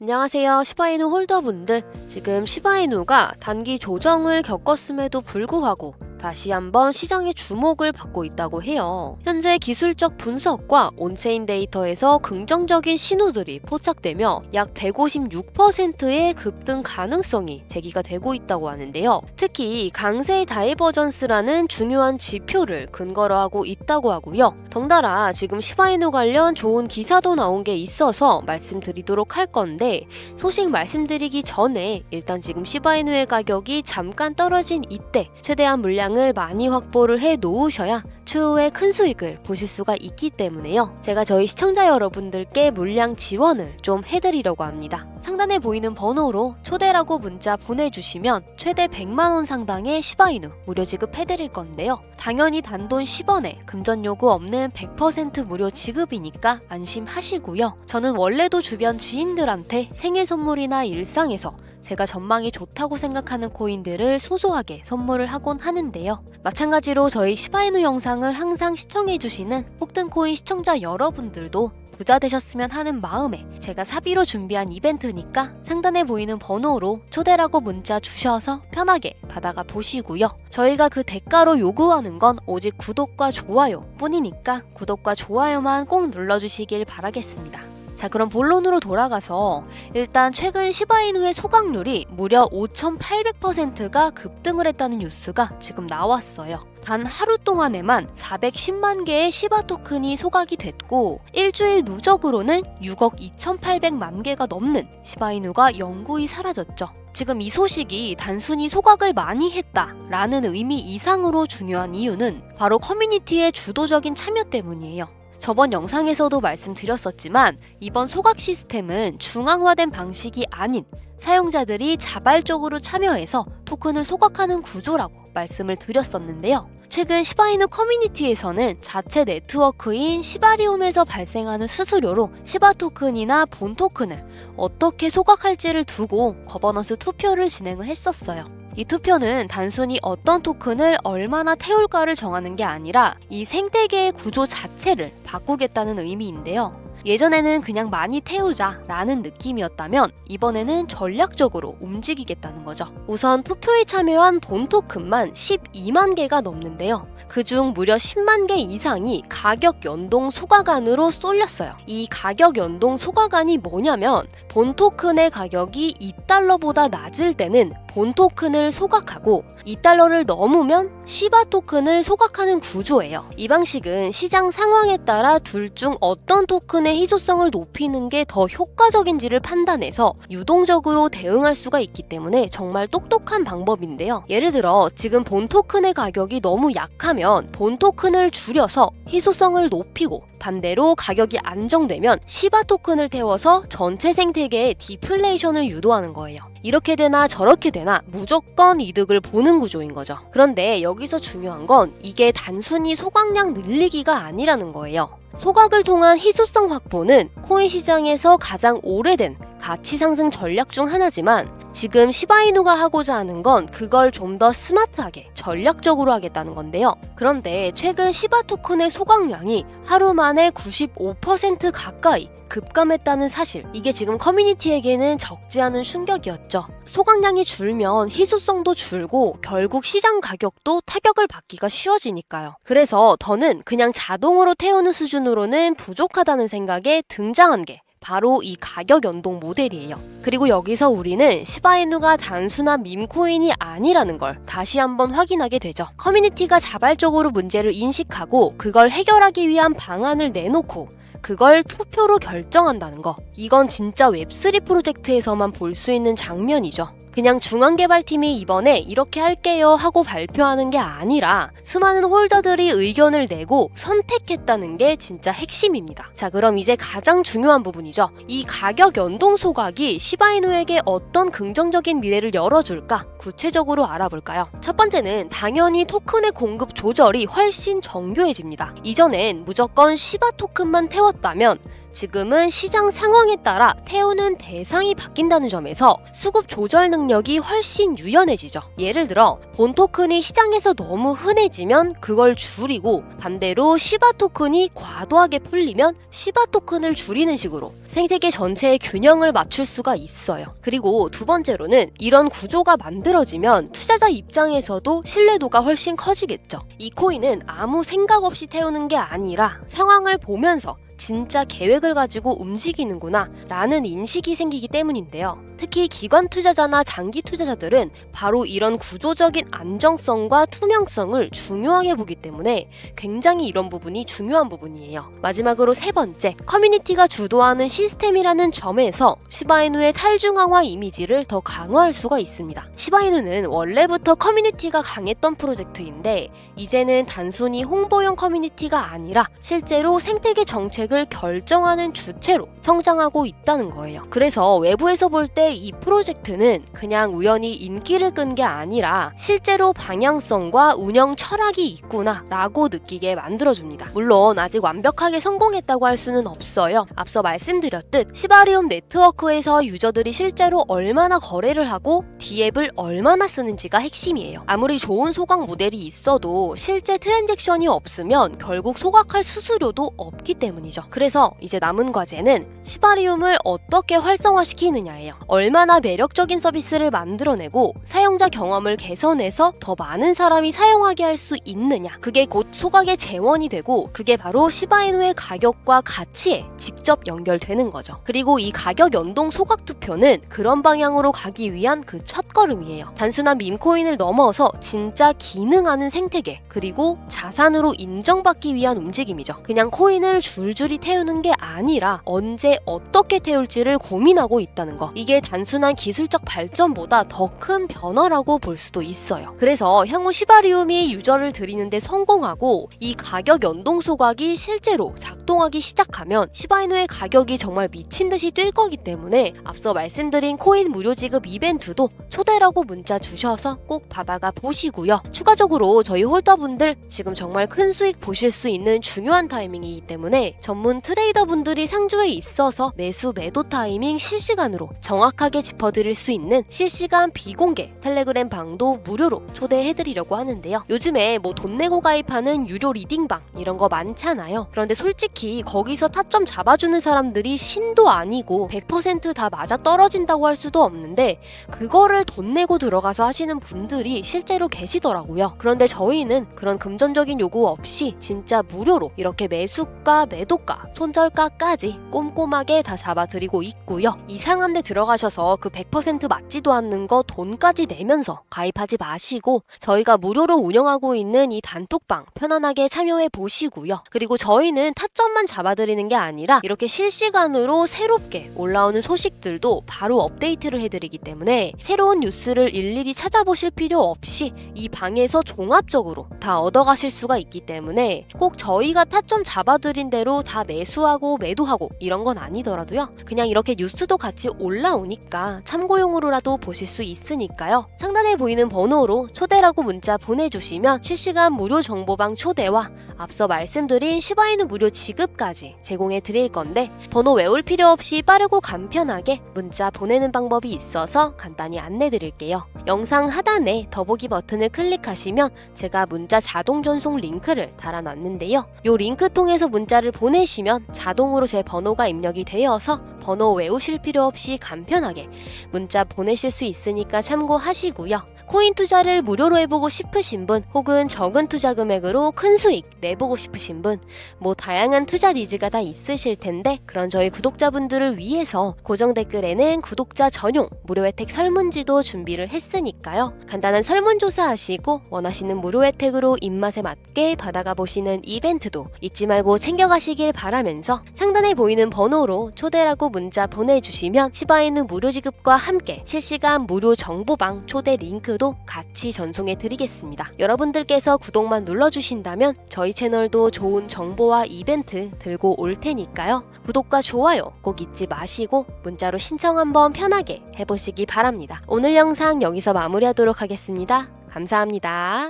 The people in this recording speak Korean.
안녕하세요. 시바이누 홀더분들. 지금 시바이누가 단기 조정을 겪었음에도 불구하고 다시 한번 시장의 주목을 받고 있다고 해요. 현재 기술적 분석과 온체인 데이터에서 긍정적인 신호들이 포착되며 약 156%의 급등 가능성이 제기가 되고 있다고 하는데요. 특히 강세 다이버전스라는 중요한 지표를 근거로 하고 있다고 하고요. 덩달아 지금 시바이누 관련 좋은 기사도 나온 게 있어서 말씀드리도록 할 건데 소식 말씀드리기 전에 일단 지금 시바이누의 가격이 잠깐 떨어진 이때 최대한 물량 을 많이 확보를 해 놓으셔야 추후에 큰 수익을 보실 수가 있기 때문에요. 제가 저희 시청자 여러분들께 물량 지원을 좀 해드리려고 합니다. 상단에 보이는 번호로 초대라고 문자 보내주시면 최대 100만원 상당의 시바이누 무료 지급해드릴 건데요. 당연히 단돈 10원에 금전 요구 없는 100% 무료 지급이니까 안심하시고요. 저는 원래도 주변 지인들한테 생일 선물이나 일상에서 제가 전망이 좋다고 생각하는 코인들을 소소하게 선물을 하곤 하는데요. 마찬가지로 저희 시바이누 영상 을 항상 시청해주시는 폭등코인 시청자 여러분들도 부자 되셨으면 하는 마음에 제가 사비로 준비한 이벤트니까 상단에 보이는 번호로 초대라고 문자 주셔서 편하게 받아가 보시고요. 저희가 그 대가로 요구하는 건 오직 구독과 좋아요 뿐이니까 구독과 좋아요만 꼭 눌러주시길 바라겠습니다. 자 그럼 본론으로 돌아가서 일단 최근 시바이누의 소각률이 무려 5,800%가 급등을 했다는 뉴스가 지금 나왔어요. 단 하루 동안에만 410만 개의 시바 토큰이 소각이 됐고 일주일 누적으로는 6억 2,800만 개가 넘는 시바이누가 영구히 사라졌죠. 지금 이 소식이 단순히 소각을 많이 했다라는 의미 이상으로 중요한 이유는 바로 커뮤니티의 주도적인 참여 때문이에요. 저번 영상에서도 말씀드렸었지만 이번 소각 시스템은 중앙화된 방식이 아닌 사용자들이 자발적으로 참여해서 토큰을 소각하는 구조라고 말씀을 드렸었는데요. 최근 시바이누 커뮤니티에서는 자체 네트워크인 시바리움에서 발생하는 수수료로 시바 토큰이나 본 토큰을 어떻게 소각할지를 두고 거버넌스 투표를 진행을 했었어요. 이 투표는 단순히 어떤 토큰을 얼마나 태울까를 정하는 게 아니라 이 생태계의 구조 자체를 바꾸겠다는 의미인데요. 예전에는 그냥 많이 태우자 라는 느낌이었다면 이번에는 전략적으로 움직이겠다는 거죠. 우선 투표에 참여한 본 토큰만 12만 개가 넘는데요. 그중 무려 10만 개 이상이 가격 연동 소각안으로 쏠렸어요. 이 가격 연동 소각안이 뭐냐면 본 토큰의 가격이 2달러보다 낮을 때는 본 토큰을 소각하고 2달러를 넘으면 시바 토큰을 소각하는 구조예요. 이 방식은 시장 상황에 따라 둘 중 어떤 토큰의 희소성을 높이는 게 더 효과적인지를 판단해서 유동적으로 대응할 수가 있기 때문에 정말 똑똑한 방법인데요. 예를 들어 지금 본 토큰의 가격이 너무 약하면 본 토큰을 줄여서 희소성을 높이고 반대로 가격이 안정되면 시바 토큰을 태워서 전체 생태계에 디플레이션을 유도하는 거예요. 이렇게 되나 저렇게 되나 무조건 이득을 보는 구조인 거죠. 그런데 여기서 중요한 건 이게 단순히 소각량 늘리기가 아니라는 거예요. 소각을 통한 희소성 확보는 코인 시장에서 가장 오래된 가치 상승 전략 중 하나지만 지금 시바이누가 하고자 하는 건 그걸 좀 더 스마트하게 전략적으로 하겠다는 건데요. 그런데 최근 시바 토큰의 소각량이 하루 만에 95% 가까이 급감했다는 사실. 이게 지금 커뮤니티에게는 적지 않은 충격이었죠. 소각량이 줄면 희소성도 줄고 결국 시장 가격도 타격을 받기가 쉬워지니까요. 그래서 더는 그냥 자동으로 태우는 수준으로는 부족하다는 생각에 등장한 게 바로 이 가격 연동 모델이에요. 그리고 여기서 우리는 시바이누가 단순한 밈코인이 아니라는 걸 다시 한번 확인하게 되죠. 커뮤니티가 자발적으로 문제를 인식하고 그걸 해결하기 위한 방안을 내놓고 그걸 투표로 결정한다는 거. 이건 진짜 웹3 프로젝트에서만 볼 수 있는 장면이죠. 그냥 중앙개발팀이 이번에 이렇게 할게요 하고 발표하는 게 아니라 수많은 홀더들이 의견을 내고 선택했다는 게 진짜 핵심입니다. 자, 그럼 이제 가장 중요한 부분이죠. 이 가격 연동 소각이 시바이누에게 어떤 긍정적인 미래를 열어줄까? 구체적으로 알아볼까요? 첫 번째는 당연히 토큰의 공급 조절이 훨씬 정교해집니다. 이전엔 무조건 시바 토큰만 태웠다면 지금은 시장 상황에 따라 태우는 대상이 바뀐다는 점에서 수급 조절 능력이 훨씬 유연해지죠. 예를 들어 본 토큰이 시장에서 너무 흔해지면 그걸 줄이고 반대로 시바 토큰이 과도하게 풀리면 시바 토큰을 줄이는 식으로 생태계 전체의 균형을 맞출 수가 있어요. 그리고 두 번째로는 이런 구조가 만들어지면 투자자 입장에서도 신뢰도가 훨씬 커지겠죠. 이 코인은 아무 생각 없이 태우는 게 아니라 상황을 보면서 진짜 계획을 가지고 움직이는구나 라는 인식이 생기기 때문인데요. 특히 기관 투자자나 장기 투자자들은 바로 이런 구조적인 안정성과 투명성을 중요하게 보기 때문에 굉장히 이런 부분이 중요한 부분이에요. 마지막으로 세 번째, 커뮤니티가 주도하는 시스템이라는 점에서 시바이누의 탈중앙화 이미지를 더 강화할 수가 있습니다. 시바이누는 원래부터 커뮤니티가 강했던 프로젝트인데 이제는 단순히 홍보용 커뮤니티가 아니라 실제로 생태계 정책 을 결정하는 주체로 성장하고 있다는 거예요. 그래서 외부에서 볼 때 이 프로젝트는 그냥 우연히 인기를 끈 게 아니라 실제로 방향성과 운영 철학이 있구나라고 느끼게 만들어줍니다. 물론 아직 완벽하게 성공했다고 할 수는 없어요. 앞서 말씀드렸듯 시바리움 네트워크에서 유저들이 실제로 얼마나 거래를 하고 D앱을 얼마나 쓰는지가 핵심이에요. 아무리 좋은 소각 모델이 있어도 실제 트랜잭션이 없으면 결국 소각할 수수료도 없기 때문이죠. 그래서 이제 남은 과제는 시바리움을 어떻게 활성화시키느냐예요. 얼마나 매력적인 서비스를 만들어내고 사용자 경험을 개선해서 더 많은 사람이 사용하게 할 수 있느냐. 그게 곧 소각의 재원이 되고 그게 바로 시바이누의 가격과 가치에 직접 연결되는 거죠. 그리고 이 가격 연동 소각 투표는 그런 방향으로 가기 위한 그 첫걸음이에요. 단순한 밈코인을 넘어서 진짜 기능하는 생태계 그리고 자산으로 인정받기 위한 움직임이죠. 그냥 코인을 줄줄 이 태우는 게 아니라 언제 어떻게 태울지를 고민하고 있다는 거. 이게 단순한 기술적 발전보다 더 큰 변화라고 볼 수도 있어요. 그래서 향후 시바리움이 유저를 들이는데 성공하고 이 가격 연동 소각이 실제로 작 동하기 시작하면 시바이누의 가격이 정말 미친 듯이 뛸 거기 때문에 앞서 말씀드린 코인 무료 지급 이벤트도 초대라고 문자 주셔서 꼭 받아가 보시고요. 추가적으로 저희 홀더분들 지금 정말 큰 수익 보실 수 있는 중요한 타이밍이기 때문에 전문 트레이더 분들이 상주에 있어서 매수 매도 타이밍 실시간으로 정확하게 짚어드릴 수 있는 실시간 비공개 텔레그램 방도 무료로 초대해드리려고 하는데요. 요즘에 뭐 돈 내고 가입하는 유료 리딩방 이런 거 많잖아요. 그런데 솔직히 거기서 타점 잡아주는 사람들이 신도 아니고 100%다 맞아 떨어진다고 할 수도 없는데 그거를 돈 내고 들어가서 하시는 분들이 실제로 계시더라고요. 그런데 저희는 그런 금전적인 요구 없이 진짜 무료로 이렇게 매수가, 매도가, 손절가까지 꼼꼼하게 다 잡아드리고 있고요. 이상한 데 들어가셔서 그 100% 맞지도 않는 거 돈까지 내면서 가입하지 마시고 저희가 무료로 운영하고 있는 이 단톡방 편안하게 참여해 보시고요. 그리고 저희는 타점 만 잡아드리는 게 아니라 이렇게 실시간으로 새롭게 올라오는 소식들도 바로 업데이트를 해드리기 때문에 새로운 뉴스를 일일이 찾아보실 필요 없이 이 방에서 종합적으로 다 얻어가실 수가 있기 때문에 꼭 저희가 타점 잡아드린 대로 다 매수하고 매도하고 이런 건 아니더라도요. 그냥 이렇게 뉴스도 같이 올라오니까 참고용으로라도 보실 수 있으니까요. 상단에 보이는 번호로 초대라고 문자 보내주시면 실시간 무료 정보방 초대와 앞서 말씀드린 시바이누 무료 지급 까지 제공해 드릴 건데 번호 외울 필요 없이 빠르고 간편하게 문자 보내는 방법이 있어서 간단히 안내 드릴게요. 영상 하단에 더보기 버튼을 클릭하시면 제가 문자 자동 전송 링크를 달아놨는데요. 이 링크 통해서 문자를 보내시면 자동으로 제 번호가 입력이 되어서 번호 외우실 필요 없이 간편하게 문자 보내실 수 있으니까 참고하시고요. 코인 투자를 무료로 해보고 싶으신 분 혹은 적은 투자 금액으로 큰 수익 내보고 싶으신 분 뭐 다양한 투자 니즈가 다 있으실 텐데 그런 저희 구독자분들을 위해서 고정 댓글에는 구독자 전용 무료 혜택 설문지도 준비를 했으니까요. 간단한 설문조사 하시고 원하시는 무료 혜택으로 입맛에 맞게 받아가 보시는 이벤트도 잊지 말고 챙겨가시길 바라면서 상단에 보이는 번호로 초대라고 문자 보내주시면 시바이누 무료 지급과 함께 실시간 무료 정보방 초대 링크도 같이 전송해 드리겠습니다. 여러분들께서 구독만 눌러주신다면 저희 채널도 좋은 정보와 이벤트 들고 올 테니까요. 구독과 좋아요 꼭 잊지 마시고 문자로 신청 한번 편하게 해보시기 바랍니다. 오늘 영상 여기서 마무리하도록 하겠습니다. 감사합니다.